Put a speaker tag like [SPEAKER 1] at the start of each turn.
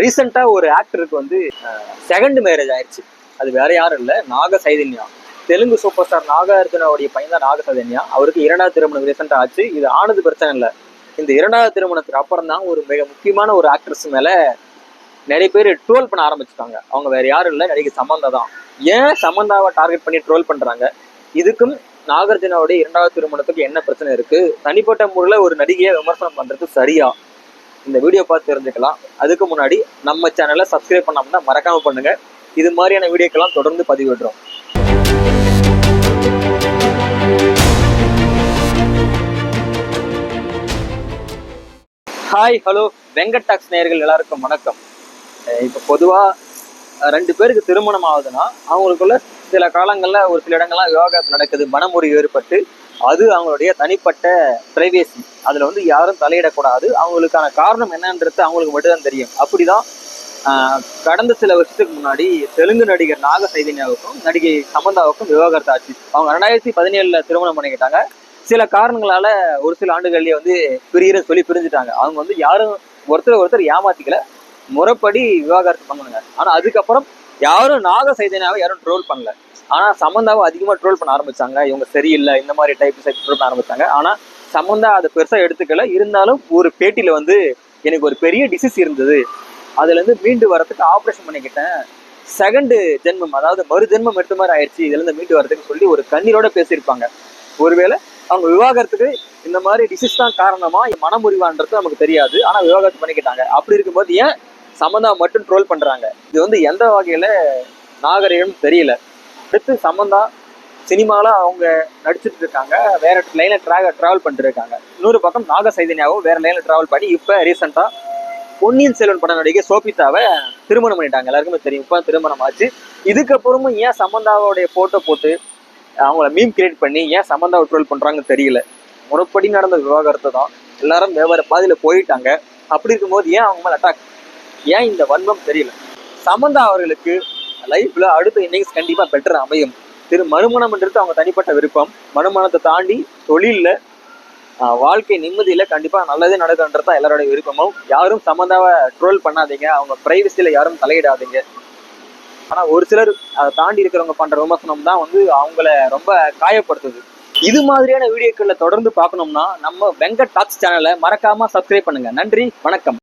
[SPEAKER 1] ரீசெண்டாக ஒரு ஆக்டருக்கு வந்து செகண்ட் மேரேஜ் ஆயிடுச்சு அது வேற யாரும் இல்லை. நாக சைதன்யா. தெலுங்கு சூப்பர் ஸ்டார் நாகார்ஜுனாவுடைய பையன் தான் நாக சைதன்யா. அவருக்கு இரண்டாவது திருமணம் ரீசெண்டாக ஆச்சு. இது ஆனது பிரச்சனை இல்லை. இந்த இரண்டாவது திருமணத்துக்கு அப்புறம் தான் ஒரு மிக முக்கியமான ஒரு ஆக்ட்ரஸ் மேலே நிறைய பேர் ட்ரோல் பண்ண ஆரம்பிச்சிட்டாங்க. அவங்க வேற யாரும் இல்லை. நடிகை சமந்தா தான். ஏன் சமந்தாவை டார்கெட் பண்ணி ட்ரோல் பண்ணுறாங்க இதுக்கும் நாகார்ஜுனாவுடைய இரண்டாவது திருமணத்துக்கு என்ன பிரச்சனை இருக்குது தனிப்பட்ட முறையில் ஒரு நடிகையை விமர்சனம் பண்ணுறது சரியா? இந்த வீடியோ பார்த்து தெரிஞ்சுக்கலாம். அதுக்கு முன்னாடி நம்ம சேனலை சப்ஸ்கிரைப் பண்ணாமன்னா மறக்காம பண்ணுங்க. இது மாதிரியான வீடியோக்கெல்லாம் தொடர்ந்து பதிவிடுறோம். ஹாய் ஹலோ வெங்கட் டாக்ஸ் நேயர்கள் எல்லாருக்கும் வணக்கம். இப்போ பொதுவாக ரெண்டு பேருக்கு திருமணம் ஆகுதுன்னா அவங்களுக்குள்ள சில காலங்களில் ஒரு சில இடங்கள்லாம் விவாகரத்து நடக்குது மனமுறிவு ஏற்பட்டு அது அவங்களுடைய தனிப்பட்ட பிரைவேசி அதில் வந்து யாரும் தலையிடக்கூடாது. அவங்களுக்கான காரணம் என்னன்றது அவங்களுக்கு மட்டும்தான் தெரியும். அப்படிதான் கடந்த சில வருஷத்துக்கு முன்னாடி தெலுங்கு நடிகர் நாக சைதன்யாவுக்கும் நடிகை சமந்தாவுக்கும் விவாகரத்து ஆச்சு. அவங்க ரெண்டாயிரத்தி பதினேழுல திருமணம் பண்ணிக்கிட்டாங்க. சில காரணங்களால ஒரு சில ஆண்டுகள்லயே வந்து பிரியன்னு சொல்லி பிரிஞ்சுட்டாங்க. அவங்க வந்து யாரும் ஒருத்தர் ஒருத்தர் ஏமாத்திக்கல. முறைப்படி விவாகரத்து பண்ணாங்க ஆனா அதுக்கப்புறம் யாரும் நாக சைதன்யாவை யாரும் ட்ரோல் பண்ணல. ஆனா சமந்தாவை அதிகமா ட்ரோல் பண்ண ஆரம்பிச்சாங்க. இவங்க சரியில்லை இந்த மாதிரி டைப் ட்ரோல் பண்ண ஆரம்பிச்சாங்க. ஆனா சமந்தா அதை பெருசா எடுத்துக்கல. இருந்தாலும் ஒரு பேட்டியில வந்து எனக்கு ஒரு பெரிய டிசீஸ் இருந்தது. அதுல இருந்து மீண்டு வரத்துக்கு ஆப்ரேஷன் பண்ணிக்கிட்டேன். செகண்டு ஜென்மம் அதாவது மறு ஜென்மம் எடுத்த மாதிரி ஆயிடுச்சு. இதுல இருந்து மீண்டு வரதுக்கு சொல்லி ஒரு கண்ணீரோட பேசியிருப்பாங்க. ஒருவேளை அவங்க விவாகரத்துக்கு இந்த மாதிரி டிசீஸ் தான் காரணமா மனமுறிவான்றது நமக்கு தெரியாது. ஆனா விவாகரத்து பண்ணிக்கிட்டாங்க. அப்படி இருக்கும்போது ஏன் சமந்தா மட்டும் ட்ரோல் பண்ணுறாங்க இது வந்து எந்த வகையில் நாகரிகம் தெரியல. அடுத்து சமந்தா சினிமாவில் அவங்க நடிச்சிட்டு இருக்காங்க. வேற லைனில் ட்ராக ட்ராவல் பண்ணிட்டு இருக்காங்க. இன்னொரு பக்கம் நாக சைதன்யாவும் வேற லைனில் ட்ராவல் பண்ணி இப்போ ரீசெண்டாக பொன்னியின் செல்வன் படம் நடிகை சோபிதாவை திருமணம் பண்ணிட்டாங்க. எல்லாருக்குமே தெரியும். இப்போ திருமணம் ஆச்சு. இதுக்கப்புறமும் ஏன் சமந்தாவோடைய ஃபோட்டோ போட்டு அவங்கள மீம் கிரியேட் பண்ணி ஏன் சமந்தாவை ட்ரோல் பண்ணுறாங்கன்னு தெரியல. முறைப்படி நடந்த விவாகரத்து தான் எல்லாரும் வேற பாதையில் போயிட்டாங்க. அப்படி இருக்கும்போது ஏன் அவங்க மேலே அட்டாக் ஏன் இந்த வன்மம் தெரியல? சமந்தா அவர்களுக்கு லைஃப்ல அடுத்த இன்னிங்ஸ் கண்டிப்பா பெட்டர் அமையும். திரு மறுமணம்ன்றது அவங்க தனிப்பட்ட விருப்பம். மறுமணத்தை தாண்டி தொழிலில் வாழ்க்கை நிம்மதியில கண்டிப்பா நல்லதே நடக்குன்றது தான் எல்லாரோட விருப்பமும். யாரும் சம்மந்தாவை ட்ரோல் பண்ணாதீங்க. அவங்க பிரைவசியில யாரும் தலையிடாதீங்க. ஆனா ஒரு சிலர் அதை தாண்டி இருக்கிறவங்க பண்ற விமர்சனம் தான் வந்து அவங்கள ரொம்ப காயப்படுத்துது. இது மாதிரியான வீடியோக்களை தொடர்ந்து பார்க்கணும்னா நம்ம வெங்கட் டாக்ஸ் சேனலை மறக்காம சப்ஸ்கிரைப் பண்ணுங்க. நன்றி வணக்கம்.